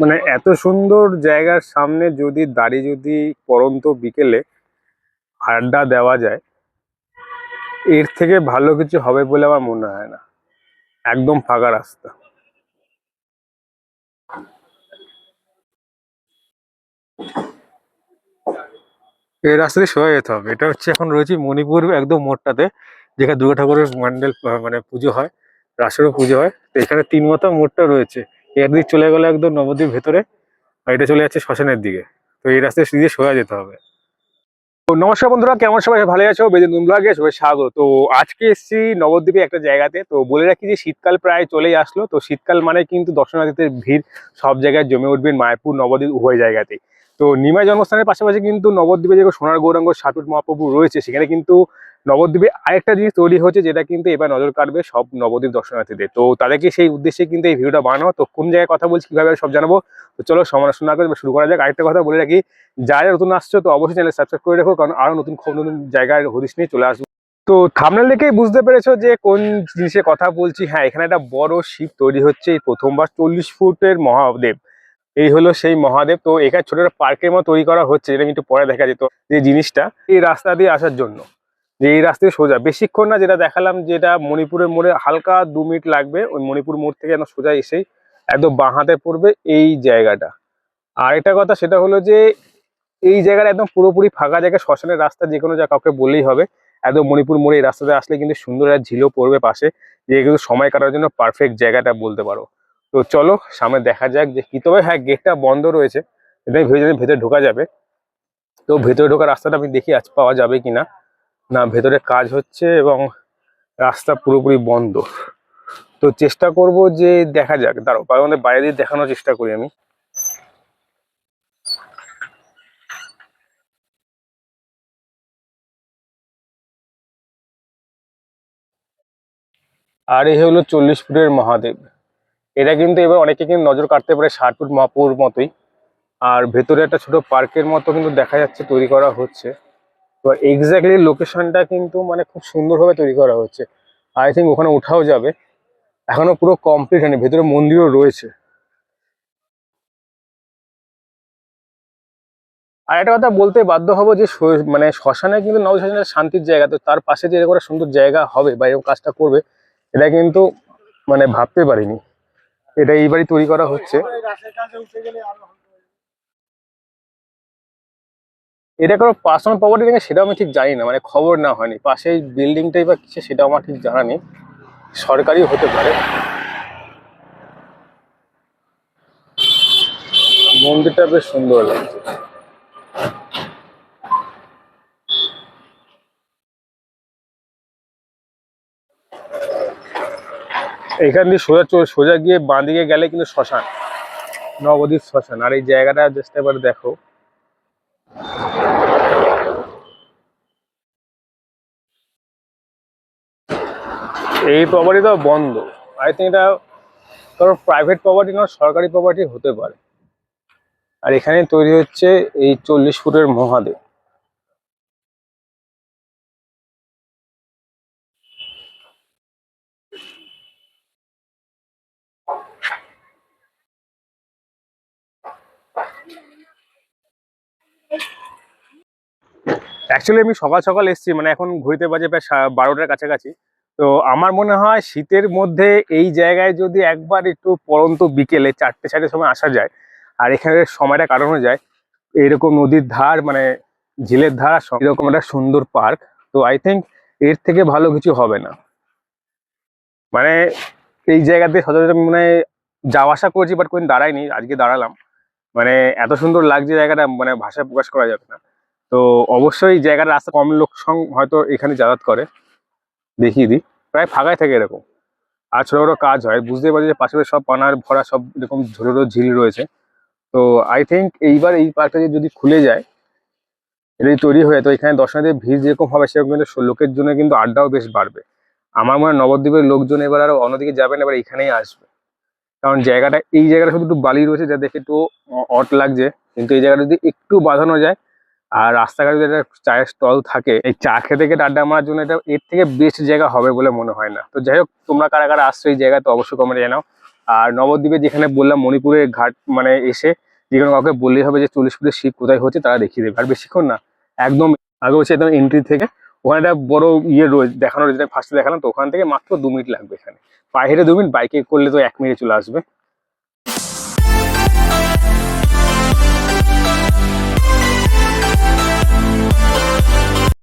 মানে এত সুন্দর জায়গার সামনে যদি দাঁড়িয়ে যদি পরন্ত বিকেলে আড্ডা দেওয়া যায়, এর থেকে ভালো কিছু হবে বলে আমার মনে হয় না। একদম ফাঁকা রাস্তা। এই রাস্তা দিয়ে যেতে হবে। এটা হচ্ছে এখন রয়েছে মণিপুর একদম মোড়টাতে, যেখানে দুর্গা ঠাকুরের মন্ডল মানে পুজো হয় রাসেরও পুজো হয়। এখানে তিন মাথা মোড়টা রয়েছে। একদিক চলে গেলে একদম নবদ্বীপ ভেতরে আর এটা চলে যাচ্ছে শ্মশানের দিকে। তো এই রাস্তায় সিধে সোজা যেতে হবে। তো নমস্কার বন্ধুরা, কেমন সবাই? ভালো আছো? বেদিন ব্লগে সবাই স্বাগত। তো আজকে এসেছি নবদ্বীপে একটা জায়গাতে। তো বলে রাখি যে শীতকাল প্রায় চলেই আসলো। তো শীতকাল মানে কিন্তু দর্শনার্থীদের ভিড় সব জায়গায় জমে উঠবেন মায়াপুর নবদ্বীপ উভয় জায়গাতে তো নিমাই জন্মস্থানের পাশাপাশি কিন্তু নবদ্বীপে যে সোনার গৌরাঙ্গ সাটুট মহাপ্রভু রয়েছে, সেখানে কিন্তু নবদ্বীপে আরেকটা জিনিস তৈরি হচ্ছে যেটা কিন্তু এবার নজর কাটবে সব নবদ্বীপ দর্শনার্থীদের। তো তাদেরকে সেই উদ্দেশ্যে কিন্তু এই ভিডিওটা বানানো? তো কোন জায়গায় কথা বলছি, কীভাবে সব জানাব? তো চলো সমালোচনা করে শুরু করা যাক। আরেকটা কথা বলে রাখি, যারা নতুন আসছো তো অবশ্যই চ্যানেল সাবস্ক্রাইব করে রাখো, কারণ আরও নতুন নতুন জায়গায় হদিস নিয়ে চলে আসব। তো থামনেল দেখেই বুঝতে পেরেছ যে কোন জিনিসের কথা বলছি। হ্যাঁ এখানে একটা বড় শিব তৈরি হচ্ছে, এই প্রথমবার চল্লিশ ফুটের মহাদেব। এই হলো সেই মহাদেব। তো এখানে ছোট একটা পার্কের মতো তৈরি করা হচ্ছে, যেটা কিন্তু পরে দেখা যেত, যে জিনিসটা এই রাস্তা দিয়ে আসার জন্য। যে এই রাস্তায় সোজা। বেশিক্ষণ না যেটা দেখালাম, যেটা মণিপুরের মোড়ে হালকা দু মিনিট লাগবে, ওই মণিপুর মোড় থেকে একদম সোজা এসেই একদম বাঁ হাতে পড়বে এই জায়গাটা। আর একটা কথা, সেটা হলো যে এই জায়গাটা একদম পুরোপুরি ফাঁকা জায়গা, শ্মশানের রাস্তা যে কোনো যা কাউকে বললেই হবে। একদম মণিপুর মোড়ে এই রাস্তাতে আসলে কিন্তু সুন্দর একটা ঝিলও পড়বে পাশে, যে কিন্তু সময় কাটার জন্য পারফেক্ট জায়গাটা বলতে পারো। তো চলো, সামনে দেখা যাক যে কি। তবে হ্যাঁ গেটটা বন্ধ রয়েছে, এটাই ভেবে ভেতরে ঢোকা যাবে। তো ভেতরে ঢোকার রাস্তাটা আমি দেখি আজ পাওয়া যাবে কিনা। না, ভেতরে কাজ হচ্ছে এবং রাস্তা পুরোপুরি বন্ধ। তো চেষ্টা করব যে দেখা যাক দাঁড়ো আমাদের বাইরে দিয়ে দেখানোর চেষ্টা করি আমি। আর এই হলো চল্লিশ ফুটের মহাদেব। এটা কিন্তু এবার অনেকে কিন্তু নজর কাটতে পারে ষাট ফুট মহাপুর মতোই। আর ভেতরে একটা ছোট পার্কের মতো কিন্তু দেখা যাচ্ছে, তৈরি করা হচ্ছে। তো এক্স্যাক্টলি লোকেশনটা কিন্তু মানে খুব সুন্দরভাবে তৈরি করা হচ্ছে। আই থিঙ্ক ওখানে ওঠাও যাবে। এখনও পুরো কমপ্লিট হয়নি, ভেতরে মন্দিরও রয়েছে। আর একটা কথা বলতে বাধ্য হব যে মানে শ্মশানে কিন্তু নব শ্মশানের শান্তির জায়গা, তো তার পাশে যে এরকম সুন্দর জায়গা হবে বা এরকম কাজটা করবে, এটা কিন্তু মানে ভাবতে পারিনি। এটা এইবারই তৈরি করা হচ্ছে। এটা কোনো পার্সোনাল প্রপার্টি নাকি সেটাও আমি ঠিক জানি না মানে খবর না হয়নি। পাশে বিল্ডিংটাই বা কিসে সেটাও আমার ঠিক জানা নেই। সরকারি হতে পারে। মন্দিরটা বেশ সুন্দর লাগছে। এখান দিয়ে সোজা সোজা গিয়ে বাঁ দিকে গেলে কিন্তু শ্মশান, নবদ্বীপ শ্মশান। আর এই জায়গাটা জাস্ট এবার দেখো। এই প্রপার্টি তো বন্ধ। আই থিঙ্ক এটা কারণ প্রাইভেট প্রপার্টি না সরকারি প্রপার্টি হতে পারে। আর এখানে তৈরি হচ্ছে এই চল্লিশ ফুটের মহাদেব। অ্যাকচুয়ালি আমি সকাল সকাল এসেছি মানে এখন ঘুরতে বাজে প্রায় বারোটার কাছাকাছি। তো আমার মনে হয় শীতের মধ্যে এই জায়গায় যদি একবার একটু পরন্ত বিকেলে চারটে চারটের সময় আসা যায়, আর এখানে সময়টা কাটানো যায়, এরকম নদীর ধার মানে ঝিলের ধার এরকম একটা সুন্দর পার্ক, তো আই থিঙ্ক এর থেকে ভালো কিছু হবে না। মানে এই জায়গাতে সচরাচর মানে যাওয়া আসা করেছি বাট কোনদিন দাঁড়াইনি, আজকে দাঁড়ালাম। মানে এত সুন্দর লাগছে জায়গাটা মানে ভাষায় প্রকাশ করা যাবে না। তো অবশ্যই এই জায়গার রাস্তা কম লোক হয়তো এখানে যাতায়াত করে। দেখিয়ে দিই। প্রায় ফাঁকাই থাকে এরকম। আর ছোটো ছোটো কাজ হয়। বুঝতে পারছি যে পাশে সব পানার ভরা সব এরকম ছোটো ছোটো ঝিল রয়েছে। তো আই থিঙ্ক এইবার এই পার্কটা যদি খুলে যায়, এটা যদি তৈরি হয়ে তো এখানে দর্শনার্থীর ভিড় যেরকম হবে, সেরকম কিন্তু লোকের জন্য কিন্তু আড্ডাও বেশ বাড়বে। আমার মনে হয় নবদ্বীপের লোকজন এবার আর অন্যদিকে যাবেন, এবার এখানেই আসবে। কারণ জায়গাটা, এই জায়গাটা শুধু একটু বালি রয়েছে, যা দেখে একটু অট লাগছে। কিন্তু এই জায়গাটা যদি একটু বাঁধানো যায় আর রাস্তাঘাটে একটা চায়ের স্টল থাকে, এই চা খেতে খেতে আড্ডা মারার জন্য এটা এর থেকে বেস্ট জায়গা হবে বলে মনে হয় না। তো যাই হোক, তোমরা কারা কারা আসছো এই জায়গায় তো অবশ্যই কমেন্টে জানাও। আর নবদ্বীপে যেখানে বললাম মণিপুরের ঘাট মানে এসে যেখানে কাউকে বললেই হবে যে চল্লিশ ফুটের শিপ কোথায় হচ্ছে তারা দেখিয়ে দেবে। আর বেশিক্ষণ না, একদম আগে হচ্ছে একদম এন্ট্রি থেকে, ওখানে একটা বড় ইয়ে রয়েছে দেখানো যেটা ফার্স্টে দেখালাম, তো ওখান থেকে মাত্র দু মিনিট লাগবে এখানে। পায়ে হেঁটে দু মিনিট বাইকে করলে তো এক মিনিটে চলে আসবে।